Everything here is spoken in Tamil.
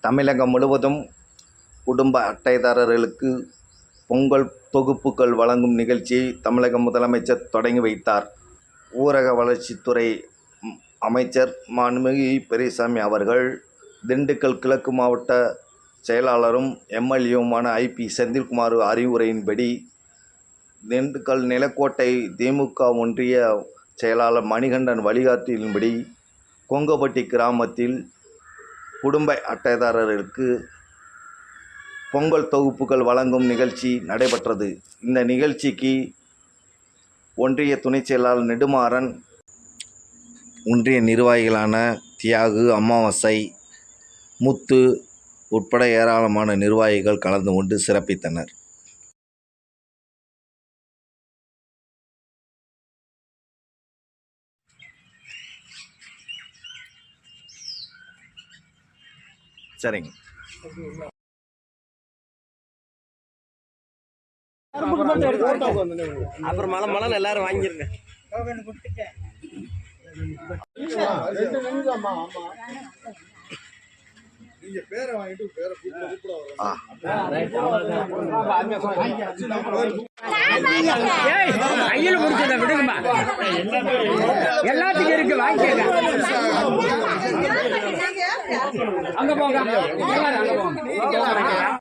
தமிழகம் முழுவதும் குடும்ப அட்டைதாரர்களுக்கு பொங்கல் தொகுப்புகள் வழங்கும் நிகழ்ச்சியை தமிழக முதலமைச்சர் தொடங்கி வைத்தார். ஊரக வளர்ச்சித்துறை அமைச்சர் மாண்புமிகு பெரியசாமி அவர்கள் திண்டுக்கல் கிழக்கு மாவட்ட செயலாளரும் எம்எல்ஏவுமான ஐபி செந்தில்குமார் அறிவுரையின்படி திண்டுக்கல் நிலக்கோட்டை திமுக ஒன்றிய செயலாளர் மணிகண்டன் வழிகாட்டியின்படி கொங்கப்பட்டி கிராமத்தில் குடும்ப அட்டைதாரர்களுக்கு பொங்கல் தொகுப்புகள் வழங்கும் நிகழ்ச்சி நடைபெற்றது. இந்த நிகழ்ச்சிக்கு ஒன்றிய துணைச் செயலாளர் நெடுமாறன் ஒன்றிய நிர்வாகிகளான தியாகு அமாவாசை முத்து உட்பட ஏராளமான நிர்வாகிகள் கலந்து கொண்டு சிறப்பித்தனர். சரிங்க. அப்புறம் மலை மலை எல்லாரும் வாங்கிருங்க. ஆ. கையில் முடிச்சத விடுங்கம்மா. எல்லாத்துக்கும் இருக்கு வாங்கிக்கங்க அங்க போங்க. எல்லாரும் அங்க போங்க.